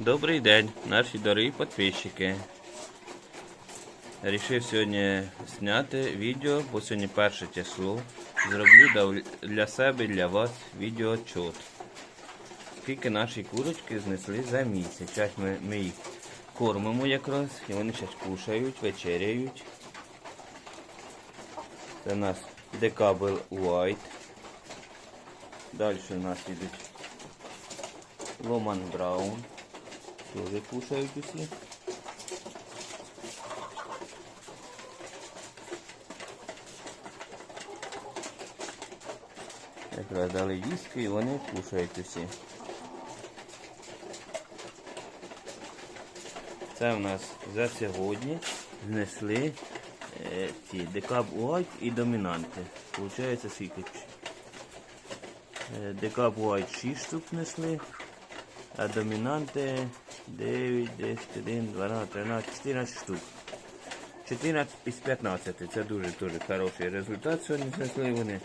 Добрий день, наші дорогі підписчики. Рішив сьогодні зняти відео, бо сьогодні перше число. Зроблю для себе і для вас відеоотчет. Скільки наші курочки знесли за місяць. Зараз ми, ми їх кормимо якраз, і вони зараз кушають, вечеряють. Це у нас Decable White. Далі у нас йдуть Ломан Браун. Тоже кушають усі. Якраз дали їсти і вони кушають усі. Це в нас за сьогодні знесли е, ці декаб White і домінанти. Получається скільки? Е, Декаб White 6 штук несли, а домінанти 9, 10, 1, 12, 13, 14 штук. 14 із 15. Це дуже дуже хороший результат сьогодні знесли вони.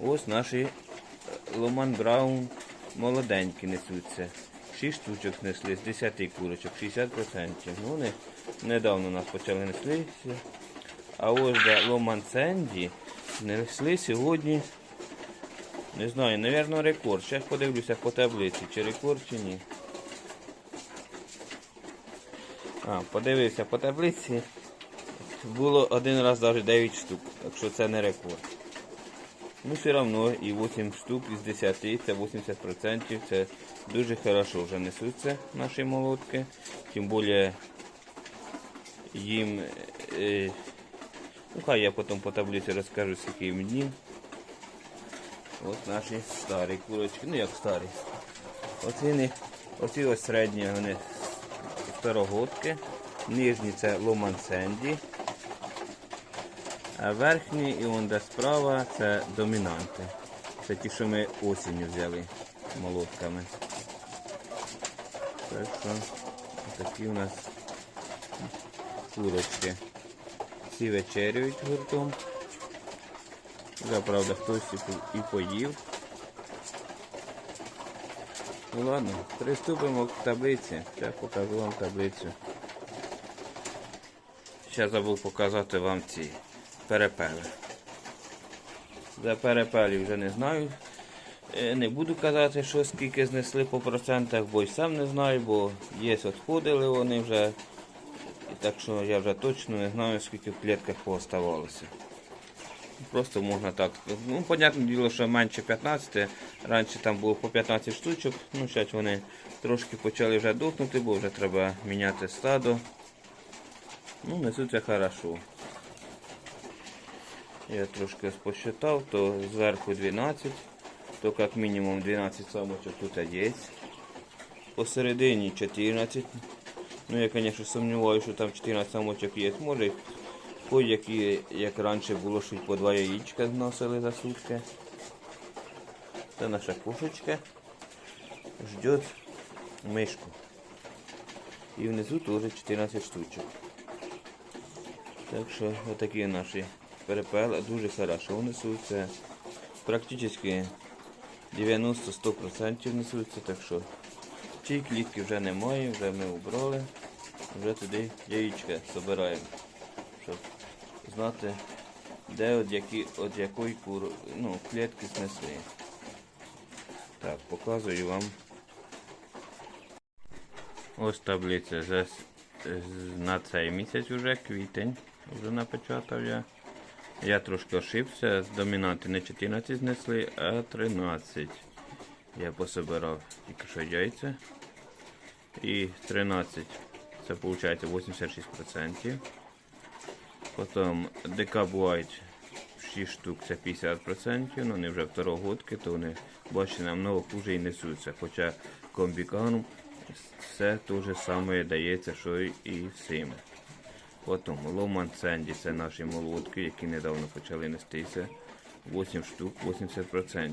Ось наші е, Ломан Браун молоденькі несуться. 6 штучок несли з 10 курочок, 60%. Ну, вони недавно у нас почали неслися. А ось Ломан Сенді несли сьогодні. Не знаю, напевно, рекорд. Зараз подивлюся по таблиці, чи рекорд, чи ні. А, подивився по таблиці. Було один раз навіть 9 штук, так що це не рекорд. Ну, все одно і 8 штук із 10, це 80%, це дуже хорошо вже несуться наші молотки. Тим більше їм, е, ну хай я потім по таблиці розкажу, скільки їм днів. Ось наші старі курочки, ну як старі. Оці, оці ось середні вони старогодки, нижні це Ломан Сенді. А верхні і вон де справа це домінанти. Це ті, що ми осінню взяли молотками. Так що такі у нас курочки. Всі вечерюють гуртом. Вже, правда, хтось і поїв. Ну ладно, приступимо к таблиці. Зараз покажу вам таблицю. Ще забув показати вам ці перепели. За перепелі вже не знаю. Е, Не буду казати, що скільки знесли по процентах, бо й сам не знаю, бо є відходили вони вже. І так що я вже точно не знаю, скільки в клітках пооставалося. Просто можна так. Ну, понятне діло, що менше 15. Раніше там було по 15 штучок. Ну, зараз вони трошки почали вже дохнути, бо вже треба міняти стадо. Ну, несуться хорошо. Я трошки посчитав, то зверху 12, то як мінімум 12 самочок тут є. Посередині 14. Ну я, звісно, сумніваюся, що там 14 самочок є. Може, хоч які, як раніше було, що по два яєчка зносили за сутки. Це наша кошечка. Ждет мишку. І внизу теж 14 штучок. Так що отакі наші перепели дуже хорошо несуться. Практично 90-100% несуться, так що цієї клітки вже немає, вже ми убрали, вже туди яєчка збираємо, знати, де от, які, от якої кур, ну, клітки знесли. Так, показую вам. Ось таблиця за, на цей місяць вже квітень. Вже напечатав я. Я трошки ошибся, домінанти не 14 знесли, а 13. Я пособирав тільки що яйця. І 13 це виходить 86%. Потім Decab White 6 штук це 50%, ну вони вже второгодки, то вони бачите, намного хуже і несуться. Хоча комбікану все те ж саме дається, що і всім. Потім Ломан Сенді це наші молотки, які недавно почали нестися. 8 штук, 80%.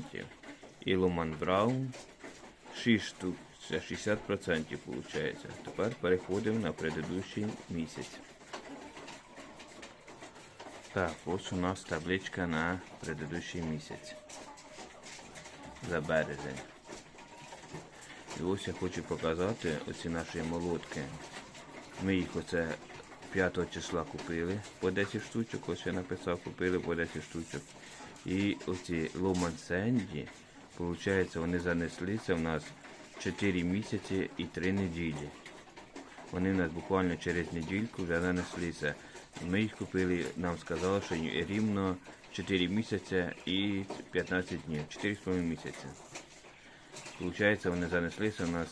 І Ломан Браун 6 штук, це 60% виходить. Тепер переходимо на предыдущий місяць. Так, ось у нас табличка на предыдущий місяць. За березень. І ось я хочу показати оці наші молотки. Ми їх оце 5 числа купили по 10 штучок, ось я написав, купили по 10 штучок. І оці Ломан Сенді, виходить, вони занеслися в нас 4 місяці і 3 неділі. Вони в нас буквально через недільку вже занеслися. Ми їх купили, нам сказали, що рівно 4 місяці і 15 днів, 4,5 місяці. Получається, вони занеслися у нас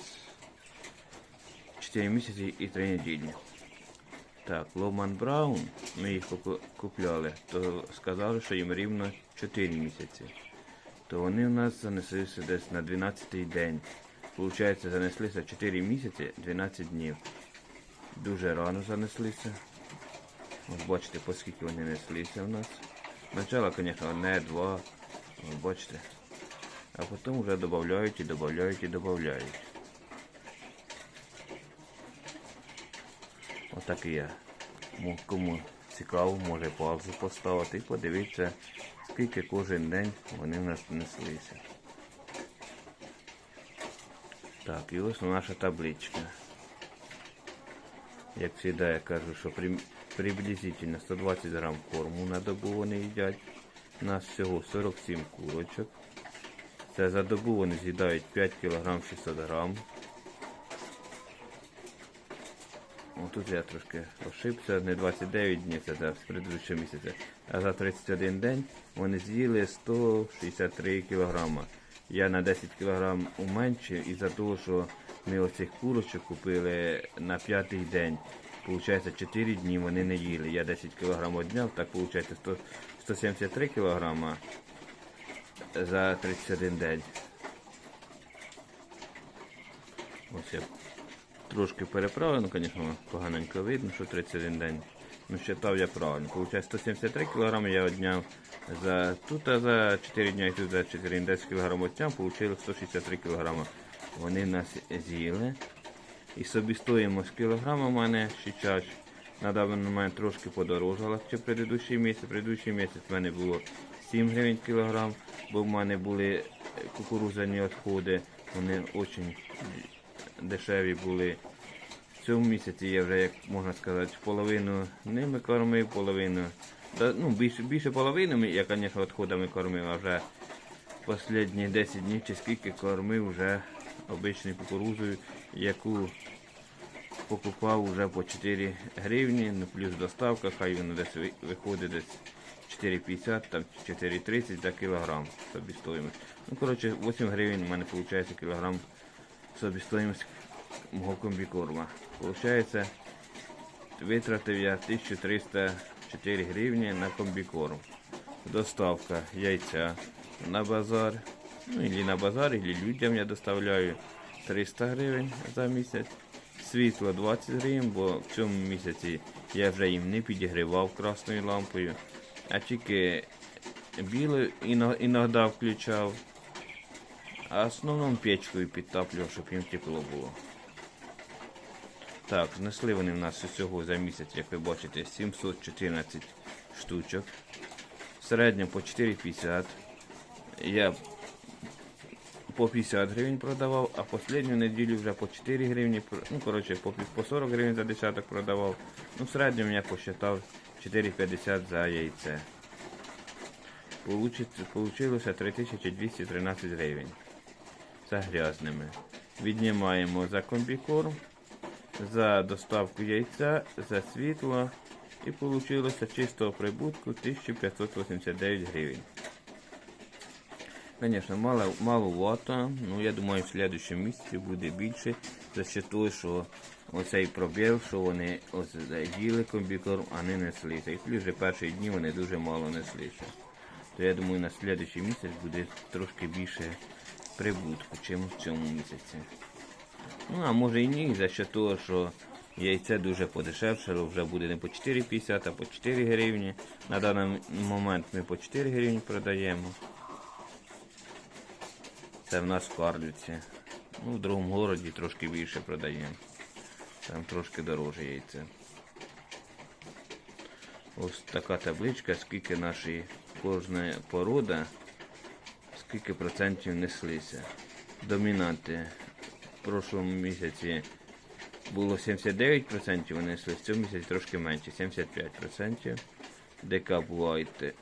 4 місяці і 3 неділі. Так, Ломан Браун, ми їх купляли, то сказали, що їм рівно 4 місяці. То вони в нас занеслися десь на 12-й день. Получається, занеслися 4 місяці, 12 днів. Дуже рано занеслися. Ось бачите, по скільки вони неслися в нас. Спочатку, звісно, одне, два. Ось бачите. А потім вже додають і додають і додають. Отак і я. Кому цікаво, може паузу поставити і подивитися, скільки кожен день вони в нас неслися. Так, і ось наша табличка. Як завжди, я кажу, що при, приблизительно 120 грам корму на добу вони їдять. У нас всього 47 курочок. Це за добу вони з'їдають 5 кг 600 грам. О, тут я трошки ошибся, не 29 днів, це за предыдущого місяця. А за 31 день вони з'їли 163 кг. Я на 10 кг уменшив із-за того, що ми оцих курочок купили на п'ятий день. Получається 4 дні вони не їли. Я 10 кг одняв, так виходить 100, 173 кг за 31 день. Ось я трошки переправив, ну, звісно, поганенько видно, що 31 день. Ну, считав я правильно. Получається 173 кг я одняв за тут, а за 4 дня і тут за 4 10 кг одняв, получили 163 кг. Вони нас з'їли. І собі стоїмость кілограма в мене зараз на даний момент трошки подорожала, чи предыдущий місяць. Предыдущий місяць в мене було 7 гривень кілограм, бо в мене були кукурузяні відходи, вони дуже дешеві були. В цьому місяці я вже, як можна сказати, половину ними кормив, половину. Ну, більше, більше половини я, звісно, відходами кормив, а вже останні 10 днів чи скільки кормив вже обичною кукурузою, яку покупав вже по 4 гривні, ну плюс доставка, хай воно десь виходить десь 4,50, там 4,30 за кілограм собівартість. Ну, коротше, 8 гривень у мене виходить кілограм собівартість мого комбікорма. Получається, витратив я 1304 гривні на комбікорм. Доставка яйця на базар. Ну, или на базар, или людям я доставляю 300 гривень за місяць. Світло 20 гривень, бо в цьому місяці я вже їм не підігрівав красною лампою, а тільки іно- іноді включав, а основному печкою підтаплював, щоб їм тепло було. Так, знесли вони в нас усього за місяць, як ви бачите, 714 штучок. В середньому по 4,50. Я по 50 гривень продавав, а останню неділю вже по 4 гривні, ну коротше, по, 40 гривень за десяток продавав. Ну, в середньому я посчитав 4,50 за яйце. Получилося 3213 гривень. Це грязними. Віднімаємо за комбікорм, за доставку яйця, за світло і вийшло чистого прибутку 1589 гривень. Звісно, мало, маловато, ну я думаю, в следующем місяці буде більше, за що того, що оцей пробіл, що вони ось їли комбікорм, а не неслися. І плюс вже перші дні вони дуже мало неслися. То я думаю, на следующий місяць буде трошки більше прибутку, чим в цьому місяці. Ну, а може і ні, за що того, що яйце дуже подешевшало, вже буде не по 4,50, а по 4 гривні. На даний момент ми по 4 гривні продаємо. Це в нас в Карлівці. Ну, в другому городі трошки більше продаємо. Там трошки дороже яйце. Ось така табличка, скільки наші кожна порода, скільки процентів неслися. Домінанти В прошлому місяці було 79%, вони в цьому місяці трошки менше, 75%. ДК White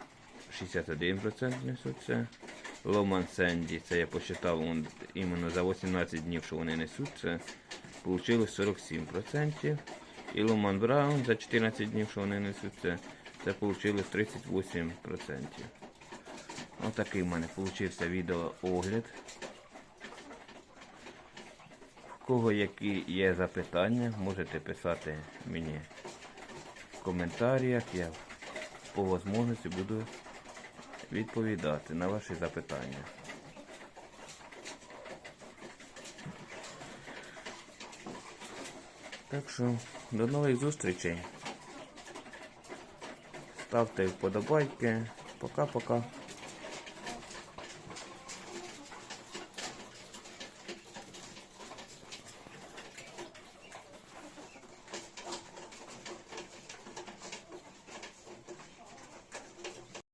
61% несуться. Ломан Сенді, це я посчитав іменно за 18 днів, що вони несуться, вийшло 47%. І Ломан Браун за 14 днів, що вони несуться, це вийшло 38%. Отакий в мене вийшов відеоогляд. В кого які є запитання, можете писати мені в коментарях. Я по можливості буду відповідати на ваші запитання. Так що до нових зустрічей. Ставте вподобайки. Пока-пока.